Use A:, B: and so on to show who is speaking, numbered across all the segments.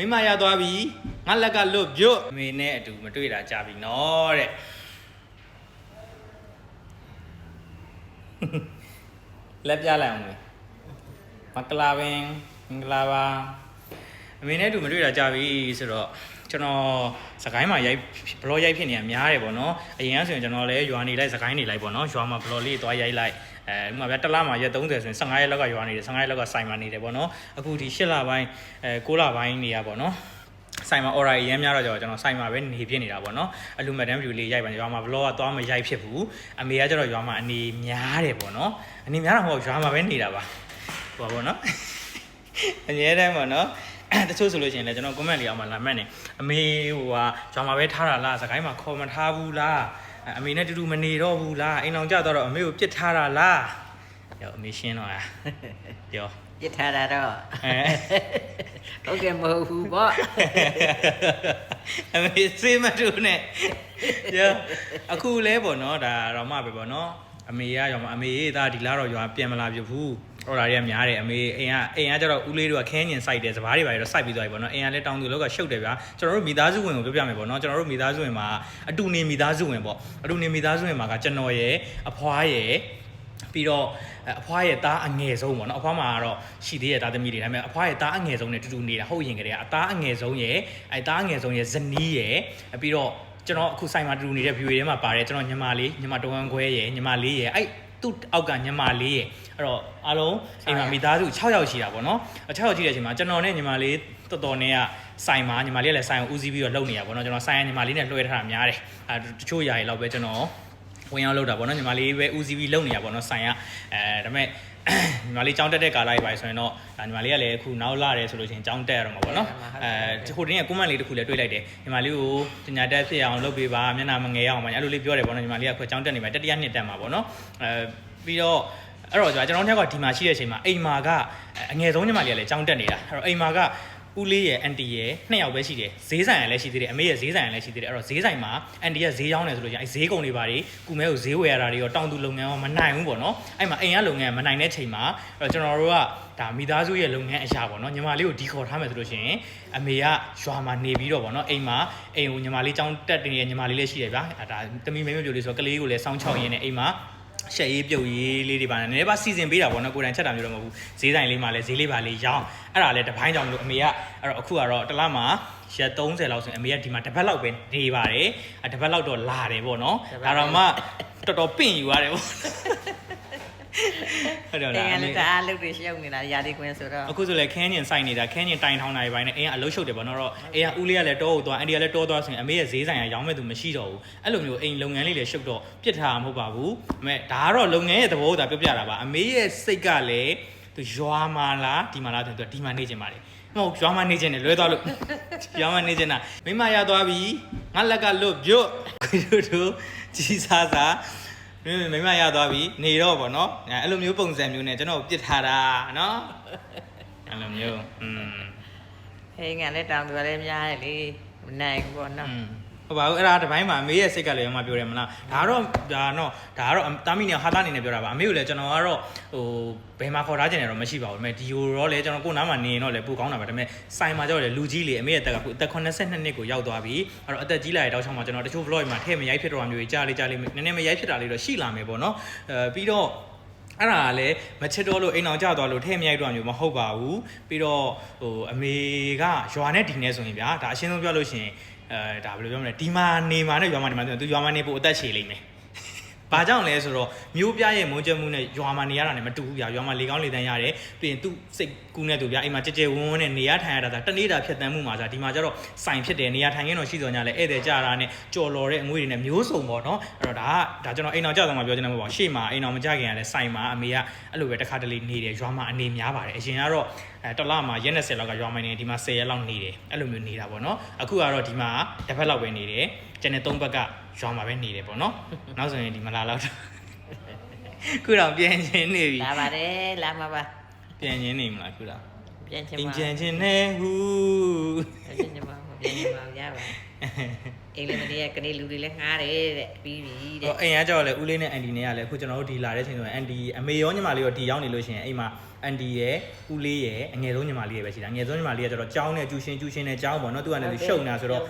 A: မိမရသွားပြီငါလက်ကလွတ်ပြုတ်အမေနဲ့အတူမတွေ့တာကြာပြီနော်တဲ့လက်ပြလိုက်အောင်လေမကလာပင်မင်္ဂလာပါအမေနဲ့အတူမတွေ့တာကြာပြီဆိုတော့ကျွန်တော်စကိုင်းမှာရိုက်ဘလော့ရိုက်ဖြစ်နေတာများတယ်ပေါ့နော်အရင်ကဆိုရင်ကျွန်တော်လည်းရွာနေလိုက်စကိုင်းနေလိုက်ပေါ့နော်ရွာမှာဘလော့လေးသွားရိုက်လိုက် အဲဥပမာဗျတစ်လမှာရက်30ဆိုရင်15ရက်လောက်ကရွာနေတယ်15ရက်လောက်ကစိုင်မှာနေတယ်ပေါ့နော်အခုဒီ8လပိုင်းအဲ9လပိုင်းနေရပေါ့နော်ဆိုင်မှာ order အရင်များတော့ကျွန်တော်ဆိုင်မှာပဲနေဖြစ်နေတာပေါ့နော်အလူမဒန် view လေးရိုက်ပါရွာမှာ vlog ကသွားမရိုက်ဖြစ်ဘူးအမေကကျတော့ရွာမှာအနေများတယ်ပေါ့နော်အနေများတော့မဟုတ်ရွာမှာပဲနေတာပါဟိုပါပေါ့နော်အငြဲတမ်းပေါ့နော်တချို့ဆိုလို့ရှိရင်လည်းကျွန်တော် comment လေးအောင်မှလာမှတ်နေအမေဟိုဟာရွာမှာပဲထားတာလားစကိုင်းမှာခေါ်မထားဘူးလား အမေနဲ့တူတူမနေတော့ဘူးလားအိမ်အောင်ကြတော့အမေကိုပြစ်ထားတာလားရောအမေရှင်းတော့อ่ะပြော
B: ပြစ်ထားတာတော့
A: အဲ
B: ဟုတ်ကဲ့မဟုတ်ဘူးပေါ့
A: အမေစေးမတူနဲ့ရအခုလဲပေါ့နော်ဒါတော့မှပဲပေါ့နော်အမေကရောမအမေရေးသားဒီလားတော့ရွာပြန်မလာပြဘူး ဟောတာတွေကများတယ်အမေအိမ်ကအိမ်ကကျတော့ဦးလေးတို့ကခဲညင်စိုက်တယ်စပားတွေပါတော့စိုက်ပြီးသွားပြီပေါ့နော်အိမ်ကလည်းတောင်သူလောက်ကရှုပ်တယ်ဗျာကျွန်တော်တို့မိသားစုဝင်ကိုပြောပြမယ်ပေါ့နော်ကျွန်တော်တို့မိသားစုဝင်မှာအတူနေမိသားစုဝင်ပေါ့အတူနေမိသားစုဝင်မှာကကျွန်တော်ရဲ့အဖွားရဲ့ပြီးတော့အဖွားရဲ့သားအငယ်ဆုံးပေါ့နော်အဖွားမှာကတော့ရှိသေးရဲ့သားသမီးတွေဒါပေမဲ့အဖွားရဲ့သားအငယ်ဆုံးနဲ့တူတူနေတာဟုတ်ရင်ကလေးကအသားအငယ်ဆုံးရဲ့အဲသားအငယ်ဆုံးရဲ့ဇနီးရဲ့ပြီးတော့ကျွန်တော်အခုဆိုင်မှာတူတူနေတဲ့ view တွေထဲမှာပါတယ်ကျွန်တော်ညီမလေးညီမတဝန်းခွဲရဲ့ညီမလေးရဲ့အဲ့ သူ့အောက်ကညီမလေးရဲ့အဲ့တော့အားလုံးအိမ်မှာမိသားစု6ယောက်ရှိတာပေါ့နော်6ယောက်ရှိတဲ့အချိန်မှာကျွန်တော်နဲ့ညီမလေးတော်တော်နဲ့ကဆိုင်မှာညီမလေးကလည်းဆိုင်ကိုဦးစီးပြီးတော့လုပ်နေတာပေါ့နော်ကျွန်တော်ဆိုင်ကညီမလေးနဲ့လွှဲထားတာများတယ်အဲတချို့ຢာရီလောက်ပဲကျွန်တော်ဝင်ရောက်လောက်တာပေါ့နော်ညီမလေးပဲဦးစီးပြီးလုပ်နေရပေါ့နော်ဆိုင်ကအဲဒါပေမဲ့ ညီမလေးကြောင်းတက်တဲ့ကာလကြီးပါဆိုရင်တော့ဒါညီမလေးကလည်းအခုနောက်လာတယ်ဆိုလို့ရှိရင်ကြောင်းတက်ရတော့မှာပေါ့နော်အဲဟိုတင်းကကွန်မန့်လေးတစ်ခုလည်းတွေ့လိုက်တယ်ညီမလေးကိုပညာတက်ဖြစ်အောင်လုပ်ပေးပါမျက်နှာမငယ်အောင်ပါအဲ့လိုလေးပြောတယ်ပေါ့နော်ညီမလေးကခွကြောင်းတက်နေမှာတတိယနှစ်တက်မှာပေါ့နော်အဲပြီးတော့အဲ့တော့ကျွန်တော်တို့ကဒီမှာရှိတဲ့အချိန်မှာအိမ်မာကအငယ်ဆုံးညီမလေးကလည်းကြောင်းတက်နေတာအဲ့တော့အိမ်မာက ဦးလေးရဲ့အန်တီရဲ့နှစ်ယောက်ပဲရှိတယ်ဈေးဆိုင်ရလည်းရှိသေးတယ်အမေရဲ့ဈေးဆိုင်ရလည်းရှိသေးတယ်အဲ့တော့ဈေးဆိုင်မှာအန်တီရဲ့ဈေးရောင်းတယ်ဆိုလို့ရှိရင်အဲဈေးကုန်တွေပါတွေကုမဲကိုဈေးဝယ်ရတာတွေရောတောင်သူလုပ်ငန်းရောမနိုင်ဘူးပေါ့နော်အဲ့မှာအိမ်ကလုပ်ငန်းမနိုင်တဲ့ချိန်မှာအဲ့တော့ကျွန်တော်တို့ကဒါမိသားစုရဲ့လုပ်ငန်းအရာပေါ့နော်ညီမလေးကိုဒီခေါ်ထားမယ်ဆိုလို့ရှိရင်အမေကရွာမှာနေပြီးတော့ပေါ့နော်အိမ်မှာအိမ်ကိုညီမလေးចောင်းတက်နေတဲ့ညီမလေးလည်းရှိတယ်ဗျာအဲဒါတမီမဲမဲပြိုလေးဆိုတော့ကလေးကိုလည်းစောင်းချောက်ရင်းနဲ့အိမ်မှာ ရှက်ရေးပြုတ်ရေးလေးတွေပါနေနည်းနည်းပါစီစဉ်ပေးတာပေါ့နော်ကိုယ်တိုင်ချက်တာမျိုးတော့မဟုတ်ဘူးဈေးဆိုင်လေးမှာလည်းဈေးလေးပါလေးရောင်းအဲ့ဒါလည်းတစ်ပိုင်းကြောင့်မလို့အမေကအဲ့တော့အခုကတော့တစ်လမှာရက်30လောက်ဆိုရင်အမေကဒီမှာတစ်ပတ်လောက်ပဲနေပါတယ်အတစ်ပတ်လောက်တော့လာတယ်ပေါ့နော်ဒါတော့မှတော်တော်ပင့်ယူရတယ်ပေါ့ ဟုတ်တယ်
B: တင်
A: လား
B: ရ
A: အမေ
B: လည်းတအားလုပ်တွေရှုပ်နေတာရာဒီကွင်းဆိုတော့
A: အခုဆိုလည်းခန်းညင်စိုက်နေတာခန်းညင်တိုင်ထောင်းတာတွေပိုင်းနဲ့အင်းကအလုတ်ရှုပ်တယ်ပေါ့နော်တော့အင်းကဦးလေးကလည်းတောဟုတ်သွားအန်ဒီကလည်းတောသွားဆိုရင်အမေရဲ့ဈေးဆိုင်ကရောင်းမဲ့သူမရှိတော့ဘူးအဲ့လိုမျိုးအိမ်လုပ်ငန်းလေးလည်းရှုပ်တော့ပြစ်ထားမှာမဟုတ်ပါဘူးအမေဒါကတော့လုပ်ငန်းရဲ့သဘောကိုဒါပြောပြတာပါအမေရဲ့စိတ်ကလည်းသူရွာမှာလားဒီမှာလားဆိုတော့ဒီမှာနေချင်ပါလေမဟုတ်ရွာမှာနေချင်တယ်လွဲသွားလို့ရွာမှာနေချင်တာမိမရသွားပြီငါလက်ကလွတ်ပြုတ်တို့တို့ကြီးစားစား မိမရသွားပြီနေတော့ဗောနော်အဲ့လိုမျိုးပုံစံမျိုးနဲ့ကျွန်တော်ပစ်ထားတာနော်အဲ့လိုမျိုးอืม
B: ဟေးငါလည်းတောင်သူလည်းများတယ်လေမနိုင်ဘူးဗောနော်
A: ဟုတ်ပါဘူးအဲ့ဒါတစ်ပိုင်းမှာအမေရဲ့စိတ်ကလည်းမပြောတယ်မလားဒါတော့ဒါတော့ဒါကတော့တာမီနဲ့ဟာတာနေနဲ့ပြောတာပါအမေကိုလည်းကျွန်တော်ကတော့ဟိုဘယ်မှာခေါ်ထားခြင်းလဲတော့မရှိပါဘူးဒါပေမဲ့ဒီယိုတော့လည်းကျွန်တော်ကိုယ်နားမှာနေရင်တော့လည်းပူကောင်းတာပါဒါပေမဲ့စိုင်မှာကျတော့လေလူကြီးလေအမေရဲ့တက်ကအခုအသက်82နှစ်ကိုရောက်သွားပြီအဲ့တော့အသက်ကြီးလာတဲ့တောက်ချောင်းမှာကျွန်တော်တချို့ vlog မှာထည့်မရိုက်ဖြစ်တော့တာမျိုးကြီးကြားလေးကြားလေးနည်းနည်းမရိုက်ဖြစ်တာလေးတော့ရှိလာမယ်ပေါ့နော်အဲပြီးတော့အဲ့ဒါကလည်းမချစ်တော့လို့အိမ်အောင်ကြသွားလို့ထဲမြိုက်တော့မျိုးမဟုတ်ပါဘူးပြီးတော့ဟိုအမေကရွာနဲ့ဒီနဲ့ဆိုရင်ဗျာဒါအရှင်းဆုံးပြောလို့ရှိရင် အဲဒါဘယ်လိုပြောမလဲဒီမှာနေမှာနဲ့ရွာမှာနေမှာဆိုရင်သူရွာမှာနေဖို့အသက်ရှည်လိမ့်မယ် ဘာကြောင့်လဲဆိုတော့မျိုးပြရဲ့မုန်းချက်မှုနဲ့ရွာမှာနေရတာနဲ့မတူဘူးဗျာရွာမှာလေကောင်းလေတန်းရတယ်ပြီးရင်သူ့စိတ်ကူးနဲ့သူဗျာအိမ်မှာကြဲကြဲဝန်းဝန်းနဲ့နေရထိုင်ရတာဒါတနေ့တာဖြတ်တန်းမှုမှာဆိုတာဒီမှာကျတော့စိုင်ဖြစ်တယ်နေရထိုင်ရင်းတော့ရှိစောညာလဲဧည့်သည်ကြတာနဲ့ကြော်လော်တဲ့အငွေတွေနဲ့မျိုးစုံပေါ့နော်အဲ့တော့ဒါကဒါကျွန်တော်အိမ်အောင်ကြောက်တော့မှပြောချင်တယ်မဟုတ်ပါဘူးရှေ့မှာအိမ်အောင်မကြခင်ရလဲစိုင်မှာအမေကအဲ့လိုပဲတစ်ခါတလေနေတယ်ရွာမှာအနေများပါတယ်အရင်ကတော့အဲတစ်လမှာရက်20လောက်ကရွာမှာနေဒီမှာ10ရက်လောက်နေတယ်အဲ့လိုမျိုးနေတာပေါ့နော်အခုကတော့ဒီမှာတစ်ဖက်လောက်ပဲနေတယ်ကျန်တဲ့၃ဘက်က ရွာမှာပဲနေတယ်ပေါ့နော်နောက်ဆိုရင်ဒီမလာတော့ခုတော့ပြန်ချင်းနေပြီ
B: လာပါတယ်လာမှာပါ
A: ပြန်ချင်းနေမလားခုတော့
B: ပြန်ချင်
A: အိမ်
B: ပါ
A: ပြန်ချင်းနေဟူ
B: ပြန်ချင်ပါပြန်ချင်ပါရပါ အိမ်လေးမနေရကနေလူတွေလည်းငားတယ်တဲ့ပြီးပြီတဲ့
A: ဟောအိမ်ကကြောက်လဲဦးလေးနဲ့အန်ဒီနဲ့ကလည်းအခုကျွန်တော်တို့ဒီလာတဲ့ချိန်ဆိုရင်အန်ဒီအမေရောညီမလေးရောဒီရောက်နေလို့ရှိရင်အိမ်မှာအန်ဒီရဲ့ဦးလေးရဲ့အငယ်ဆုံးညီမလေးရဲ့ပဲရှိတာအငယ်ဆုံးညီမလေးကကျတော့ကြောင်းနဲ့ကျူရှင်ကျူရှင်နဲ့ကြောင်းပေါ့နော်သူကလည်းရှုံနေတာဆိုတော့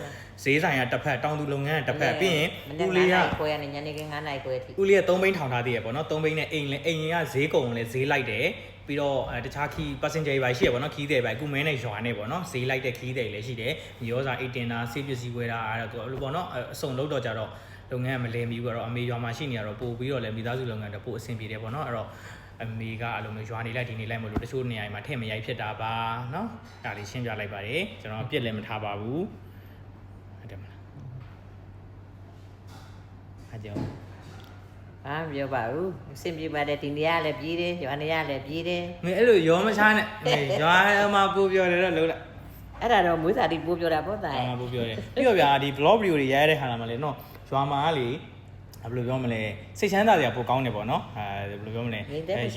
A: ဈေးဆိုင်ကတစ်ဖက်တောင်သူလုပ်ငန်းကတစ်ဖက်ပြီးရင်ဦးလေးက
B: ကိုရနေညနေခင်း9နာရီကိုရထိ
A: ဦးလေးက3ဘိန်းထောင်ထားသေးရပေါ့နော်3ဘိန်းနဲ့အိမ်လဲအိမ်ကဈေးကုံလဲဈေးလိုက်တယ် ပြီးတော့အဲတခြားခီး passenger တွေပါရှိရပေါ့နော်ခီးတယ်ပါအခုမဲနဲ့ရွာနဲ့ပေါ့နော်ဈေးလိုက်တဲ့ခီးတယ်လည်းရှိတယ်မြေရောစာအိတ်တင်တာဆေးပစ္စည်းဝယ်တာအဲ့တော့သူကပေါ့နော်အစုံလုံးတော့ကြတော့လုပ်ငန်းကမလည်မီဘူးကတော့အမေရွာမှာရှိနေရတော့ပို့ပြီးတော့လည်းမိသားစုလုပ်ငန်းတော့ပို့အဆင်ပြေတယ်ပေါ့နော်အဲ့တော့အမေကအဲ့လိုမျိုးရွာနေလိုက်ဒီနေလိုက်မလို့တချို့နေရာတွေမှာထည့်မရိုက်ဖြစ်တာပါနော်ဒါလေးရှင်းပြလိုက်ပါတယ်ကျွန်တော်ပြစ်လည်းမထားပါဘူးဟုတ်တယ်မလားအားကြောင့်
B: ဘာမပြောပါဘူးအဆင်ပြေပါတယ်ဒီနေရာလည်းပြေးတယ်ရွာနေရလည်းပြေးတယ်
A: မင်းအဲ့လိုရောမချားနဲ့အေးရွာမှာပူပြောတယ်တော့လုံးလိုက်
B: အဲ့ဒါတော့မွေးစာတိပိုးပြောတာပေါ့တာ
A: အာပူပြောတယ်ပြီးတော့ဗျာဒီ blog video တွေရိုက်ရတဲ့ခါလာမှာလေနော်ရွာမှာလေ ဘယ်လိုပြောမလဲစိတ်ချမ်းသာစရာပိုကောင်းတယ်ပေါ့နော်အဲဘယ်လိုပြောမလဲ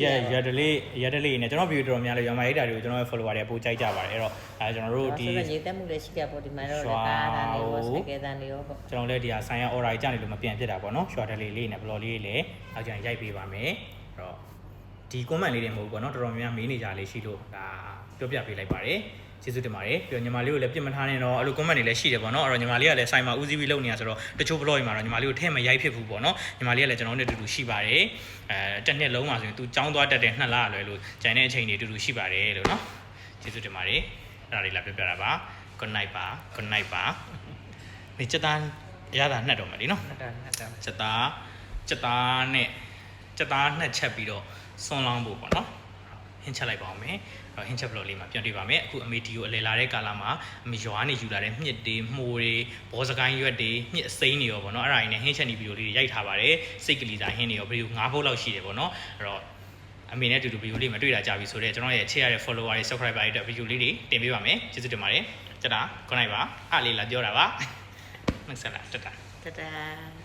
A: ရက်ရက်တလေးရက်တလေးနဲ့ကျွန်တော် video တော်တော်များလဲရွာမှာရိုက်တာတွေကိုကျွန်တော်ရဲ့ follower တွေပိုကြိုက်ကြပါတယ်အဲ့တော့အဲကျွန်တော်တို့ဒီ
B: ဆိုတော့ရေတက်မှုလည်းရှိကြပေါ့ဒီမှာတော့လည်းကားတာနေပေါ့စကဲတာနေရောပေါ့
A: ကျွန်တော်လည်းဒီဟာဆိုင်ရ order ကြီးကြနေလို့မပြန်ဖြစ်တာပေါ့နော်ရွာတလေးလေးနဲ့ blog လေးလေးနောက်ကျရင်ရိုက်ပေးပါမယ်အဲ့တော့ ဒီ comment လေးတွေမဟုတ်ဘူးပေါ့နော်တော်တော်များများမေးနေကြလေးရှိလို့ဒါပြောပြပေးလိုက်ပါတယ်ကျေးဇူးတင်ပါတယ်ပြီးတော့ညီမလေးကိုလည်းပြစ်မထားနဲ့တော့အဲ့လို comment တွေလည်းရှိတယ်ပေါ့နော်အဲ့တော့ညီမလေးကလည်းဆိုင်မှာဦးစီးပြီးလုပ်နေတာဆိုတော့တချို့ blog တွေမှာတော့ညီမလေးကိုထည့်မရိုက်ဖြစ်ဘူးပေါ့နော်ညီမလေးကလည်းကျွန်တော်တို့နဲ့အတူတူရှိပါတယ်အဲတစ်နှစ်လုံးမှာဆိုရင်သူចောင်းသွားတက်တဲ့နှစ်လလွယ်လို့ဂျန်တဲ့အချိန်တွေအတူတူရှိပါတယ်လို့နော်ကျေးဇူးတင်ပါတယ်အဲ့ဒါလေးလာပြောပြတာပါ good night ပါ good night ပါဒီချက်သားရတာနှက်တော့မယ်လीနော်
B: ဟုတ်တယ်ဟုတ်တယ်
A: ချက်သားချက်သားနဲ့ ချက်သားနှက်ချက်ပြီးတော့ဆွန်လောင်းဖို့ပေါ့နော်ဟင်းချက်လိုက်ပါအောင်မယ်အဲ့တော့ဟင်းချက်ဘလော့လေးမှာပြန်တွေ့ပါမယ်အခုအမေဒီကိုအလဲလာတဲ့ကာလမှာအမေရွာနေယူလာတဲ့မြစ်တွေမှုတွေဘောစကိုင်းရွက်တွေမြစ်အစိမ်းတွေရောပေါ့နော်အဲ့ဒါတွေနဲ့ဟင်းချက်နေဗီဒီယိုလေးတွေရိုက်ထားပါတယ်စိတ်ကလေးစားဟင်းတွေရောဗီဒီယို9ဖုတ်လောက်ရှိတယ်ပေါ့နော်အဲ့တော့အမေနဲ့အတူတူဗီဒီယိုလေးမတွေ့တာကြပြီဆိုတော့ကျွန်တော်ရဲ့ချစ်ရတဲ့ follower တွေ subscriber တွေအတွက်ဗီဒီယိုလေးတွေတင်ပေးပါမယ်ကျေးဇူးတင်ပါတယ်ကြတာ good night ပါအားလေးလာပြောတာပါနှုတ်ဆက်လာတက်တာ
B: တတာ